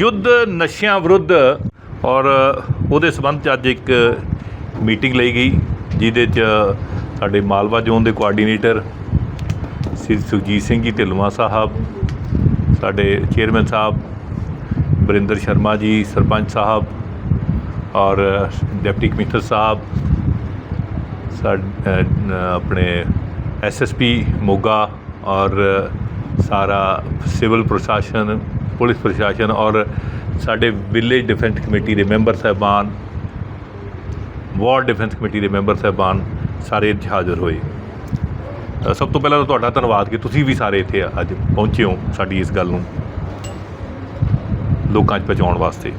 ਯੁੱਧ ਨਸ਼ਿਆਂ ਵਿਰੁੱਧ ਔਰ ਉਹਦੇ ਸੰਬੰਧ ਚ ਅੱਜ ਇੱਕ ਮੀਟਿੰਗ ਲਈ ਗਈ ਜਿਹਦੇ ਚ ਸਾਡੇ ਮਾਲਵਾ ਜ਼ੋਨ ਦੇ ਕੋਆਰਡੀਨੇਟਰ ਸ੍ਰੀ ਸੁਖਜੀਤ ਸਿੰਘ ਜੀ ਢਿੱਲੋਂ ਸਾਹਿਬ ਸਾਡੇ ਚੇਅਰਮੈਨ ਸਾਹਿਬ ਬਰਿੰਦਰ ਸ਼ਰਮਾ ਜੀ ਸਰਪੰਚ ਸਾਹਿਬ ਔਰ ਡਿਪਟੀ ਕਮਿਸ਼ਨਰ ਸਾਹਿਬ ਸਾਡ ਅ, ਨ- ਆਪਣੇ ਐਸਐਸਪੀ ਮੋਗਾ ਔਰ ਸਾਰਾ ਸਿਵਲ ਪ੍ਰਸ਼ਾਸਨ ਪੁਲਿਸ ਪ੍ਰਸ਼ਾਸਨ ਔਰ ਸਾਡੇ ਵਿਲੇਜ ਡਿਫੈਂਸ ਕਮੇਟੀ ਦੇ ਮੈਂਬਰ ਸਾਹਿਬਾਨ ਵਾਰਡ ਡਿਫੈਂਸ ਕਮੇਟੀ ਦੇ ਮੈਂਬਰ ਸਾਹਿਬਾਨ ਸਾਰੇ ਇੱਥੇ ਹਾਜ਼ਰ ਹੋਏ। ਸਭ ਤੋਂ ਪਹਿਲਾਂ ਤਾਂ ਤੁਹਾਡਾ ਧੰਨਵਾਦ ਕਿ ਤੁਸੀਂ ਵੀ ਸਾਰੇ ਇੱਥੇ ਅੱਜ ਪਹੁੰਚੇ ਹੋ ਸਾਡੀ ਇਸ ਗੱਲ ਨੂੰ ਲੋਕਾਂ 'ਚ ਪਹੁੰਚਾਉਣ ਵਾਸਤੇ।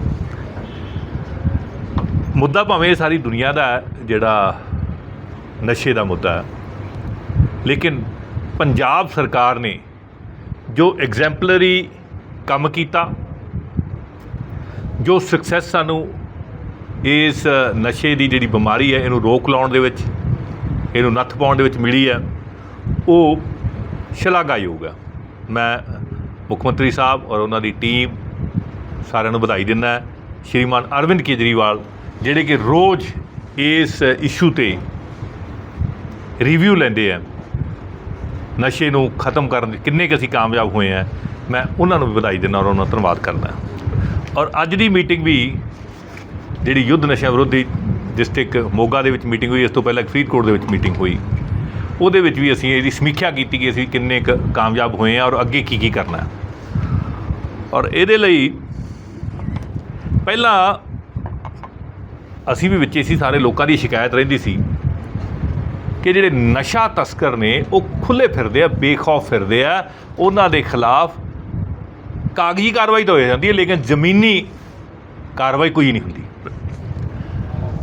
ਮੁੱਦਾ ਭਾਵੇਂ ਇਹ ਸਾਰੀ ਦੁਨੀਆ ਦਾ ਜਿਹੜਾ ਨਸ਼ੇ ਦਾ ਮੁੱਦਾ ਹੈ, ਲੇਕਿਨ ਪੰਜਾਬ ਸਰਕਾਰ ਨੇ ਜੋ ਐਗਜ਼ੈਂਪਲਰੀ ਕੰਮ ਕੀਤਾ। ਜੋ ਸਕਸੈਸ ਸਾਨੂੰ ਇਸ ਨਸ਼ੇ ਦੀ ਜਿਹੜੀ ਬਿਮਾਰੀ ਹੈ, ਇਹਨੂੰ ਰੋਕ ਲਾਉਣ ਦੇ ਵਿੱਚ, ਇਹਨੂੰ ਨੱਥ ਪਾਉਣ ਦੇ ਵਿੱਚ ਮਿਲੀ ਹੈ, ਉਹ ਸ਼ਲਾਘਾਯੋਗ ਹੈ। ਮੈਂ ਮੁੱਖ ਮੰਤਰੀ ਸਾਹਿਬ ਔਰ ਉਹਨਾਂ ਦੀ ਟੀਮ ਸਾਰਿਆਂ ਨੂੰ ਵਧਾਈ ਦਿੰਦਾ ਸ਼੍ਰੀਮਾਨ ਅਰਵਿੰਦ ਕੇਜਰੀਵਾਲ, ਜਿਹੜੇ ਕਿ ਰੋਜ਼ ਇਸ ਇਸ਼ੂ ਤੇ ਰਿਵਿਊ ਲੈਂਦੇ ਆ ਨਸ਼ੇ ਨੂੰ ਖਤਮ ਕਰਨ ਦੇ ਕਿੰਨੇ ਕੁ ਅਸੀਂ ਕਾਮਯਾਬ ਹੋਏ ਆ ਮੈਂ ਉਹਨਾਂ ਨੂੰ ਵੀ ਵਧਾਈ ਦਿੰਦਾ ਔਰ ਉਹਨਾਂ ਦਾ ਧੰਨਵਾਦ ਕਰਦਾ। ਔਰ ਅੱਜ ਦੀ ਮੀਟਿੰਗ ਵੀ ਜਿਹੜੀ ਯੁੱਧ ਨਸ਼ਿਆਂ ਵਿਰੋਧੀ ਡਿਸਟ੍ਰਿਕਟ ਮੋਗਾ ਦੇ ਵਿੱਚ ਮੀਟਿੰਗ ਹੋਈ, ਇਸ ਤੋਂ ਪਹਿਲਾਂ ਫਰੀਦਕੋਟ ਦੇ ਵਿੱਚ ਮੀਟਿੰਗ ਹੋਈ। ਉਹਦੇ ਵਿੱਚ ਵੀ ਅਸੀਂ ਇਹਦੀ ਸਮੀਖਿਆ ਕੀਤੀ ਕਿ ਅਸੀਂ ਕਿੰਨੇ ਕੁ ਕਾਮਯਾਬ ਹੋਏ ਆ ਔਰ ਅੱਗੇ ਕੀ ਕੀ ਕਰਨਾ ਔਰ ਇਹਦੇ ਲਈ ਪਹਿਲਾਂ ਅਸੀਂ ਵੀ ਵਿੱਚ ਸੀ, ਸਾਰੇ ਲੋਕਾਂ ਦੀ ਸ਼ਿਕਾਇਤ ਰਹਿੰਦੀ ਸੀ ਕਿ ਜਿਹੜੇ ਨਸ਼ਾ ਤਸਕਰ ਨੇ, ਉਹ ਖੁੱਲੇ ਫਿਰਦੇ ਆ, ਬੇਖੌਫ ਫਿਰਦੇ ਆ, ਉਹਨਾਂ ਦੇ ਖਿਲਾਫ ਕਾਗਜ਼ੀ ਕਾਰਵਾਈ ਤਾਂ ਹੋ ਜਾਂਦੀ ਹੈ, ਲੇਕਿਨ ਜ਼ਮੀਨੀ ਕਾਰਵਾਈ ਕੋਈ ਨਹੀਂ ਹੁੰਦੀ।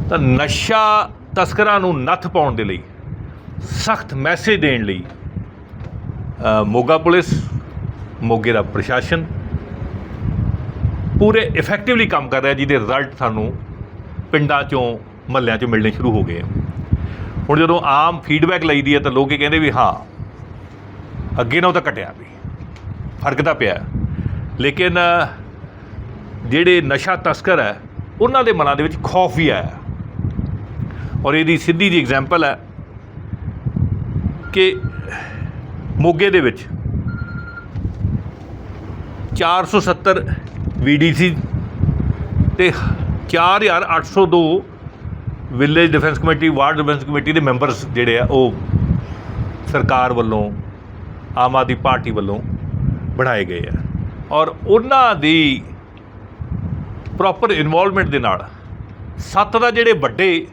ਤਾਂ ਨਸ਼ਾ ਤਸਕਰਾਂ ਨੂੰ ਨੱਥ ਪਾਉਣ ਦੇ ਲਈ, ਸਖਤ ਮੈਸੇਜ ਦੇਣ ਲਈ ਮੋਗਾ ਪੁਲਿਸ, ਮੋਗੇ ਦਾ ਪ੍ਰਸ਼ਾਸਨ ਪੂਰੇ ਇਫੈਕਟਿਵਲੀ ਕੰਮ ਕਰ ਰਿਹਾ, ਜਿਹਦੇ ਰਿਜ਼ਲਟ ਸਾਨੂੰ ਪਿੰਡਾਂ ਚੋਂ, ਮਹੱਲਿਆਂ ਚੋਂ ਮਿਲਣੇ ਸ਼ੁਰੂ ਹੋ ਗਏ ਹੁਣ ਜਦੋਂ ਆਮ ਫੀਡਬੈਕ ਲਈਦੀ ਹੈ, ਤਾਂ ਲੋਕ ਇਹ ਕਹਿੰਦੇ ਵੀ ਹਾਂ, ਅੱਗੇ ਨਾਲੋਂ ਤਾਂ ਘਟਿਆ ਵੀ, ਫ਼ਰਕ ਤਾਂ ਪਿਆ। ਲੇਕਿਨ ਜਿਹੜੇ ਨਸ਼ਾ ਤਸਕਰ ਹੈ, ਉਹਨਾਂ ਦੇ ਮਨਾਂ ਦੇ ਵਿੱਚ ਖੌਫ ਵੀ ਆਇਆ ਔਰ ਇਹਦੀ ਸਿੱਧੀ ਜੀ ਐਗਜ਼ਾਮਪਲ ਹੈ ਕਿ ਮੋਗੇ ਦੇ ਵਿੱਚ 470 ਵੀਡੀਸੀ ਤੇ 4802 village defence committee ward defence committee ਦੇ ਮੈਂਬਰਸ ਜਿਹੜੇ ਆ, ਉਹ ਸਰਕਾਰ ਵੱਲੋਂ, ਆਮ ਆਦਮੀ ਪਾਰਟੀ ਵੱਲੋਂ ਬਣਾਏ ਗਏ ਆ। ਔਰ ਉਹਨਾਂ ਦੀ ਪ੍ਰੋਪਰ ਇਨਵੋਲਵਮੈਂਟ ਦੇ ਨਾਲ ਸੱਤ ਦਾ ਜਿਹੜੇ ਵੱਡੇ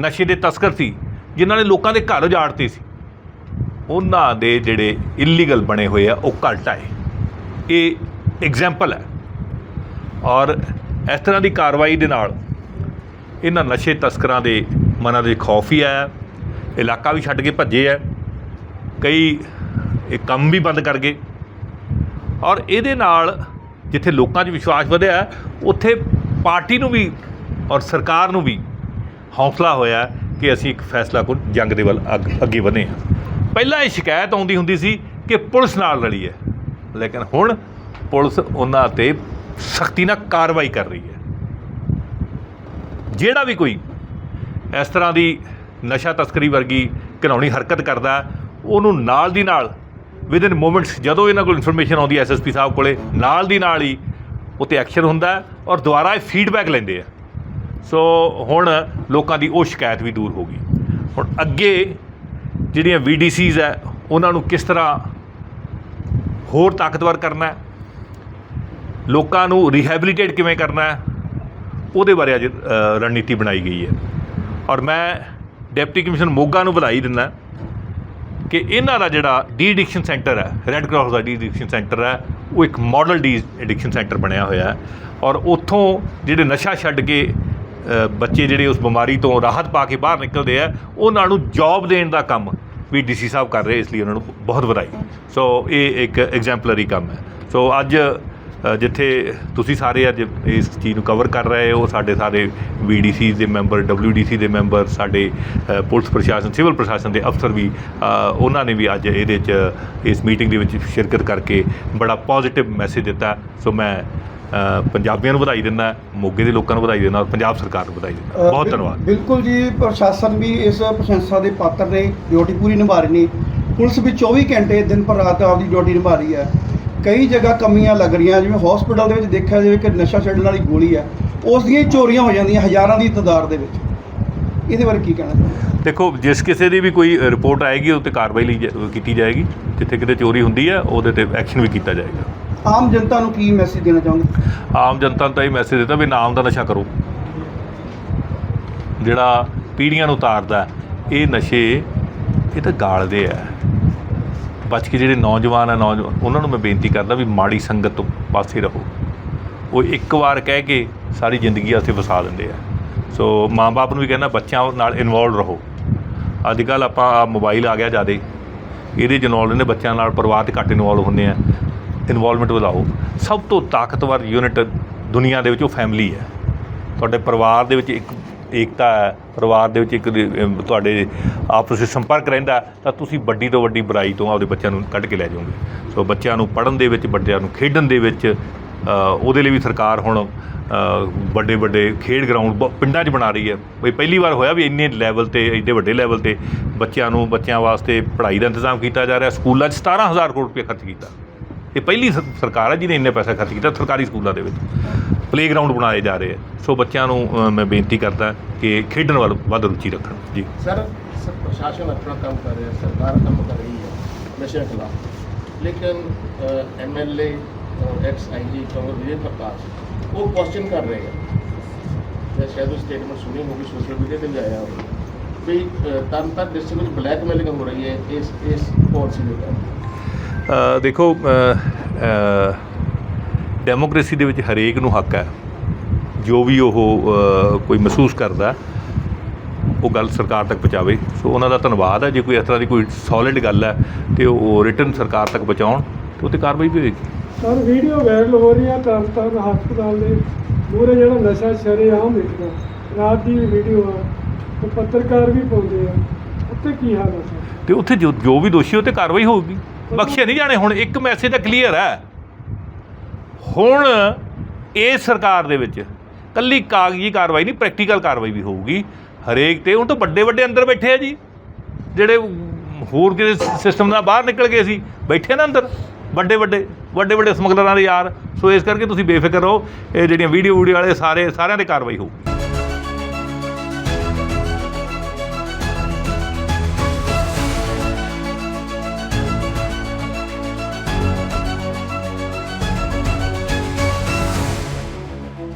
ਨਸ਼ੇ ਦੇ ਤਸਕਰ ਸੀ, ਜਿਨ੍ਹਾਂ ਨੇ ਲੋਕਾਂ ਦੇ ਘਰ ਉਜਾੜਤੇ ਸੀ, ਉਹਨਾਂ ਦੇ ਜਿਹੜੇ ਇਲੀਗਲ ਬਣੇ ਹੋਏ ਆ, ਉਹ ਘੱਟ ਆਏ ਇਹ ਐਗਜ਼ਾਮਪਲ ਹੈ। ਔਰ ਇਸ ਤਰ੍ਹਾਂ ਦੀ ਕਾਰਵਾਈ ਦੇ ਨਾਲ ਇਹਨਾਂ ਨਸ਼ੇ ਤਸਕਰਾਂ ਦੇ ਮਨਾਂ ਦੇ ਖੌਫ ਹੀ ਆਇਆ, ਇਲਾਕਾ ਵੀ ਛੱਡ ਕੇ ਭੱਜੇ ਆ, ਕਈ ਇਹ ਕੰਮ ਵੀ ਬੰਦ ਕਰ ਗਏ। ਔਰ ਇਹਦੇ ਨਾਲ ਜਿੱਥੇ ਲੋਕਾਂ 'ਚ ਵਿਸ਼ਵਾਸ ਵਧਿਆ, ਉੱਥੇ ਪਾਰਟੀ ਨੂੰ ਵੀ ਔਰ ਸਰਕਾਰ ਨੂੰ ਵੀ ਹੌਸਲਾ ਹੋਇਆ ਕਿ ਅਸੀਂ ਇੱਕ ਫੈਸਲਾ ਕੋ ਜੰਗ ਦੇ ਵੱਲ ਅੱਗ- ਅੱਗੇ ਵਧੇ ਹਾਂ। ਪਹਿਲਾਂ ਇਹ ਸ਼ਿਕਾਇਤ ਆਉਂਦੀ ਹੁੰਦੀ ਸੀ ਕਿ ਪੁਲਿਸ ਨਾਲ ਰਲੀ ਹੈ ਲੇਕਿਨ ਹੁਣ ਪੁਲਿਸ ਉਹਨਾਂ ਤੇ ਸਖਤੀ ਨਾਲ ਕਾਰਵਾਈ ਕਰ ਰਹੀ ਹੈ। ਜਿਹੜਾ ਵੀ ਕੋਈ ਇਸ ਤਰ੍ਹਾਂ ਦੀ ਨਸ਼ਾ ਤਸਕਰੀ ਵਰਗੀ ਘਿਨਾਉਣੀ ਹਰਕਤ ਕਰਦਾ, ਉਹਨੂੰ ਨਾਲ ਦੀ ਨਾਲ ਵਿਦ ਇਨ ਮੂਮੈਂਟਸ ਜਦੋਂ ਇਹਨਾਂ ਕੋਲ ਇਨਫੋਰਮੇਸ਼ਨ ਆਉਂਦੀ ਹੈ ਐਸਐਸਪੀ ਸਾਹਿਬ ਕੋਲੇ, ਨਾਲ ਦੀ ਨਾਲ ਹੀ ਉੱਤੇ ਐਕਸ਼ਨ ਹੁੰਦਾ ਔਰ ਦੁਬਾਰਾ ਇਹ ਫੀਡਬੈਕ ਲੈਂਦੇ ਆ। ਸੋ ਹੁਣ ਲੋਕਾਂ ਦੀ ਉਹ ਸ਼ਿਕਾਇਤ ਵੀ ਦੂਰ ਹੋ ਗਈ। ਹੁਣ ਅੱਗੇ ਜਿਹੜੀਆਂ ਵੀਡੀਸੀਜ਼ ਹੈ, ਉਹਨਾਂ ਨੂੰ ਕਿਸ ਤਰ੍ਹਾਂ ਹੋਰ ਤਾਕਤਵਰ ਕਰਨਾ ਹੈ? ਲੋਕਾਂ ਨੂੰ ਰਿਹੈਬਿਲਿਟੇਟ ਕਿਵੇਂ ਕਰਨਾ ਹੈ? ਉਹਦੇ ਬਾਰੇ ਅੱਜ ਰਣਨੀਤੀ ਬਣਾਈ ਗਈ ਹੈ। ਔਰ ਮੈਂ ਡਿਪਟੀ ਕਮਿਸ਼ਨ ਮੋਗਾ ਨੂੰ ਵਧਾਈ ਦਿੰਦਾ ਕਿ ਇਹਨਾਂ ਦਾ ਜਿਹੜਾ ਡੀ ਐਡਿਕਸ਼ਨ ਸੈਂਟਰ ਹੈ ਰੈੱਡ ਕਰਾਸ ਦਾ ਡੀ ਐਡਿਕਸ਼ਨ ਸੈਂਟਰ ਹੈ, ਉਹ ਇੱਕ ਮਾਡਲ ਡੀ ਐਡਿਕਸ਼ਨ ਸੈਂਟਰ ਬਣਿਆ ਹੋਇਆ ਹੈ ਔਰ ਉੱਥੋਂ ਜਿਹੜੇ ਨਸ਼ਾ ਛੱਡ ਕੇ ਬੱਚੇ ਜਿਹੜੇ ਉਸ ਬਿਮਾਰੀ ਤੋਂ ਰਾਹਤ ਪਾ ਕੇ ਬਾਹਰ ਨਿਕਲਦੇ ਆ, ਉਹਨਾਂ ਨੂੰ ਜੌਬ ਦੇਣ ਦਾ ਕੰਮ ਵੀ ਡੀਸੀ ਸਾਹਿਬ ਕਰ ਰਹੇ, ਇਸ ਲਈ ਉਹਨਾਂ ਨੂੰ ਬਹੁਤ ਵਧਾਈ। ਸੋ ਇਹ ਇੱਕ ਐਗਜ਼ੈਂਪਲਰੀ ਕੰਮ ਹੈ। ਸੋ ਅੱਜ ਜਿੱਥੇ ਤੁਸੀਂ ਸਾਰੇ ਅੱਜ ਇਸ ਚੀਜ਼ ਨੂੰ ਕਵਰ ਕਰ ਰਹੇ ਹੋ ਸਾਡੇ ਸਾਰੇ ਵੀਡੀਸੀ ਦੇ ਮੈਂਬਰ ਡਬਲਯੂਡੀਸੀ ਦੇ ਮੈਂਬਰ ਸਾਡੇ ਪੁਲਿਸ ਪ੍ਰਸ਼ਾਸਨ ਸਿਵਲ ਪ੍ਰਸ਼ਾਸਨ ਦੇ ਅਫਸਰ ਵੀ ਉਹਨਾਂ ਨੇ ਵੀ ਅੱਜ ਇਹਦੇ 'ਚ ਇਸ ਮੀਟਿੰਗ ਦੇ ਵਿੱਚ ਸ਼ਿਰਕਤ ਕਰਕੇ ਬੜਾ ਪੋਜ਼ਿਟਿਵ ਮੈਸੇਜ ਦਿੱਤਾ। ਸੋ ਮੈਂ ਪੰਜਾਬੀਆਂ ਨੂੰ ਵਧਾਈ ਦਿੰਦਾ ਮੋਗੇ ਦੇ ਲੋਕਾਂ ਨੂੰ ਵਧਾਈ ਦਿੰਦਾ ਪੰਜਾਬ ਸਰਕਾਰ ਨੂੰ ਵਧਾਈ ਦਿੰਦਾ। ਬਹੁਤ ਧੰਨਵਾਦ। ਬਿਲਕੁਲ ਜੀ ਪ੍ਰਸ਼ਾਸਨ ਵੀ ਇਸ ਪ੍ਰਸ਼ੰਸਾ ਦੇ ਪਾਤਰ ਨੇ ਡਿਊਟੀ ਪੂਰੀ ਨਿਭਾ ਰਹੇ ਨੇ। ਪੁਲਿਸ ਵੀ 24 ਘੰਟੇ ਦਿਨ ਪਰ ਰਾਤ ਆਪਦੀ ਡਿਊਟੀ ਨਿਭਾ ਰਹੀ ਹੈ। ਕਈ ਜਗ੍ਹਾ ਕਮੀਆਂ ਲੱਗ ਰਹੀਆਂ ਜਿਵੇਂ ਹਸਪੀਟਲ ਦੇ ਵਿੱਚ ਦੇਖਿਆ ਜਾਵੇ ਕਿ ਨਸ਼ਾ ਛੱਡਣ ਵਾਲੀ ਗੋਲੀ ਹੈ ਉਸ ਦੀਆਂ ਚੋਰੀਆਂ ਹੋ ਜਾਂਦੀਆਂ ਹਜ਼ਾਰਾਂ ਦੀ ਤਾਦਾਦ ਦੇ ਵਿੱਚ। ਇਹਦੇ ਬਾਰੇ ਕੀ ਕਹਿਣਾ ਚਾਹੁੰਦੇ ਦੇਖੋ ਜਿਸ ਕਿਸੇ ਦੀ ਵੀ ਕੋਈ ਰਿਪੋਰਟ ਆਏਗੀ ਉਹ ਤੇ ਕਾਰਵਾਈ ਲਈ ਕੀਤੀ ਜਾਏਗੀ। ਜਿੱਥੇ ਕਿਤੇ ਚੋਰੀ ਹੁੰਦੀ ਹੈ ਉਹਦੇ ਤੇ ਐਕਸ਼ਨ ਵੀ ਕੀਤਾ ਜਾਏਗਾ। ਆਮ ਜਨਤਾ ਨੂੰ ਕੀ ਮੈਸੇਜ ਦੇਣਾ ਚਾਹੁੰਦੇ ਆਮ ਜਨਤਾ ਨੂੰ ਤਾਂ ਇਹ ਮੈਸੇਜ ਦਿੱਤਾ ਵੀ ਨਾਮ ਦਾ ਨਸ਼ਾ ਕਰੋ। ਜਿਹੜਾ ਪੀੜ੍ਹੀਆਂ ਨੂੰ ਤਾਰਦਾ ਇਹ ਨਸ਼ੇ ਇਹ ਤਾਂ ਗਾਲਦੇ ਆ। ਬਚ ਕੇ ਜਿਹੜੇ ਨੌਜਵਾਨ ਆ ਨੌਜਵਾਨ ਉਹਨਾਂ ਨੂੰ ਮੈਂ ਬੇਨਤੀ ਕਰਦਾ ਵੀ ਮਾੜੀ ਸੰਗਤ ਤੋਂ ਪਾਸੇ ਰਹੋ। ਉਹ ਇੱਕ ਵਾਰ ਕਹਿ ਕੇ ਸਾਰੀ ਜ਼ਿੰਦਗੀ ਵਾਸਤੇ ਵਸਾ ਦਿੰਦੇ ਆ। ਸੋ ਮਾਂ-ਬਾਪ ਨੂੰ ਵੀ ਕਹਿੰਦਾ ਬੱਚਿਆਂ ਨਾਲ ਇਨਵੋਲਵ ਰਹੋ। ਅੱਜ ਕੱਲ ਆਪਾਂ ਆਹ ਮੋਬਾਈਲ ਆ ਗਿਆ ਜਿਆਦੇ। ਇਹਦੇ ਚ ਇਨਵੋਲਵ ਨੇ ਬੱਚਿਆਂ ਨਾਲ ਪਰਿਵਾਰ ਤੇ ਘੱਟ ਇਨਵੋਲਵ ਹੁੰਦੇ ਆ। ਇਨਵੋਲਵਮੈਂਟ ਵਧਾਓ। ਸਭ ਤੋਂ ਤਾਕਤਵਰ ਯੂਨਿਟ ਦੁਨੀਆ ਦੇ ਵਿੱਚ ਉਹ ਫੈਮਿਲੀ ਹੈ ਤੁਹਾਡੇ ਪਰਿਵਾਰ ਦੇ ਵਿੱਚ ਇੱਕ ਏਕਤਾ ਹੈ ਪਰਿਵਾਰ ਦੇ ਵਿੱਚ ਇੱਕ ਦੇ- ਤੁਹਾਡੇ ਆਪਸ ਵਿੱਚ ਸੰਪਰਕ ਰਹਿੰਦਾ ਤਾਂ ਤੁਸੀਂ ਵੱਡੀ ਤੋਂ ਵੱਡੀ ਬੁਰਾਈ ਤੋਂ ਆਪਦੇ ਬੱਚਿਆਂ ਨੂੰ ਕੱਢ ਕੇ ਲੈ ਜਾਓਗੇ। ਸੋ ਬੱਚਿਆਂ ਨੂੰ ਪੜ੍ਹਨ ਦੇ ਵਿੱਚ ਬੱਚਿਆਂ ਨੂੰ ਖੇਡਣ ਦੇ ਵਿੱਚ ਅ, ਉਹਦੇ ਲਈ ਵੀ ਸਰਕਾਰ ਹੁਣ ਵੱਡੇ ਵੱਡੇ ਖੇਡ ਗਰਾਊਂਡ ਪਿੰਡਾਂ 'ਚ ਬਣਾ ਰਹੀ ਹੈ। ਬਈ ਪਹਿਲੀ ਵਾਰ ਹੋਇਆ ਵੀ ਇੰਨੇ ਲੈਵਲ ਤੇ ਐਡੇ ਵੱਡੇ ਲੈਵਲ ਤੇ ਬੱਚਿਆਂ ਨੂੰ ਬੱਚਿਆਂ ਵਾਸਤੇ ਪੜ੍ਹਾਈ ਦਾ ਇੰਤਜ਼ਾਮ ਕੀਤਾ ਜਾ ਰਿਹਾ ਸਕੂਲਾਂ 'ਚ 17000 ਕਰੋੜ ਰੁਪਏ ਖਰਚ ਕੀਤਾ। ਇਹ ਪਹਿਲੀ ਸ- ਸਰਕਾਰ ਹੈ ਜਿਹਨੇ ਇੰਨੇ ਪੈਸਾ ਖਰਚ ਕੀਤਾ ਸਰਕਾਰੀ ਸਕੂਲਾਂ ਦੇ ਵਿੱਚ। ਪਲੇਗਰਾਉਂਡ ਬਣਾਏ ਜਾ ਰਹੇ ਆ। ਸੋ ਬੱਚਿਆਂ ਨੂੰ ਅ, ਮੈਂ ਬੇਨਤੀ ਕਰਦਾ ਕਿ ਖੇਡਣ ਵੱਲ ਵੱਧ ਰੁਚੀ ਰੱਖਣ। ਜੀ। ਸਰ ਸ- ਪ੍ਰਸ਼ਾਸਨ ਆਪਣਾ ਕੰਮ ਕਰ ਰਿਹਾ ਸਰਕਾਰ ਕੰਮ ਕਰ ਰਹੀ ਹੈ ਨਸ਼ਿਆਂ ਖਿਲਾਫ। ਲੇਕਿਨ MLA ex IG Kanwar Vijay Prakash ਉਹ ਕੁਐਸਚਨ ਕਰ ਰਹੇ ਹੈ ਮੈਂ ਸ਼ਾਇਦ ਉਹ ਸਟੇਟਮੈਂਟ ਸੁਣੀ ਹੋਗੀ ਸੋਸ਼ਲ ਮੀਡੀਆ ਤੇ ਵੀ ਆਇਆ ਹੋਵੇ ਵੀ ਤਨ ਤੱਕ ਡਿਸਟ੍ਰਿਕਟ ਵਿੱਚ ਬਲੈਕਮੇਲਿੰਗ ਹੋ ਰਹੀ ਹੈ ਇਸ ਇਸ ਪਾਲਿਸੀ ਦੇ ਤਹਿਤ। ਦੇਖੋ ਡੈਮੋਕ੍ਰੇਸੀ ਦੇ ਵਿੱਚ ਹਰੇਕ ਨੂੰ ਹੱਕ ਹੈ। ਜੋ ਵੀ ਉਹ ਕੋਈ ਮਹਿਸੂਸ ਕਰਦਾ ਉਹ ਗੱਲ ਸਰਕਾਰ ਤੱਕ ਪਹੁੰਚਾਵੇ। ਸੋ ਉਹਨਾਂ ਦਾ ਧੰਨਵਾਦ ਹੈ। ਜੇ ਕੋਈ ਇਸ ਤਰ੍ਹਾਂ ਦੀ ਕੋਈ ਸੋਲਿਡ ਗੱਲ ਹੈ ਤੇ ਉਹ ਰਿਟਰਨ ਸਰਕਾਰ ਤੱਕ ਪਹੁੰਚਾਉਣ ਤੇ ਉਹ 'ਤੇ ਕਾਰਵਾਈ ਵੀ ਹੋਏਗੀ। ਸਰ ਵੀਡੀਓ ਵਾਇਰਲ ਹੋ ਰਹੀ ਆ ਤਰਨਤਾਰਨ ਹਸਪਤਾਲ ਦੇ ਮੂਹਰੇ ਜਿਹੜਾ ਨਸ਼ਾ ਸ਼ਰੇਆਮ ਵਿਕਦਾ। ਰਾਤ ਦੀ ਵੀ ਵੀਡੀਓ ਆ ਪੱਤਰਕਾਰ ਵੀ ਪਾਉਂਦੇ ਆ। ਉੱਤੇ ਕੀ ਹਾਲ ਸਰ? ਤੇ ਉੱਥੇ ਜੋ ਜੋ ਵੀ ਦੋਸ਼ੀ ਉਹ ਤੇ ਕਾਰਵਾਈ ਹੋਊਗੀ। ਬਖਸ਼ੇ ਨਹੀਂ ਜਾਣੇ, ਹੁਣ ਇੱਕ ਮੈਸੇਜ ਤਾਂ ਕਲੀਅਰ ਹੈ। ਹੁਣ ਇਹ ਸਰਕਾਰ ਦੇ ਵਿੱਚ ਕੱਲੀ ਕਾਗਜ਼ੀ ਕਾਰਵਾਈ ਨਹੀਂ ਪ੍ਰੈਕਟੀਕਲ ਕਾਰਵਾਈ ਵੀ ਹੋਊਗੀ। ਹਰੇਕ ਤੇ ਹੁਣ ਤਾਂ ਵੱਡੇ ਵੱਡੇ ਅੰਦਰ ਬੈਠੇ ਆ ਜੀ। ਜਿਹੜੇ ਹੋਰ ਕਿਸੇ ਸਿਸਟਮ ਦਾ ਬਾਹਰ ਨਿਕਲ ਗਏ ਸੀ, ਬੈਠੇ ਨਾ ਅੰਦਰ। ਵੱਡੇ ਵੱਡੇ ਵੱਡੇ ਵੱਡੇ ਸਮਗਲਰਾਂ ਦੇ ਯਾਰ। ਸੋ ਇਸ ਕਰਕੇ ਤੁਸੀਂ ਬੇਫਿਕਰ ਰਹੋ, ਇਹ ਜਿਹੜੀਆਂ ਵੀਡੀਓ ਵੀਡੀਓ ਵਾਲੇ ਸਾਰੇ, ਸਾਰਿਆਂ ਤੇ ਕਾਰਵਾਈ ਹੋਊਗੀ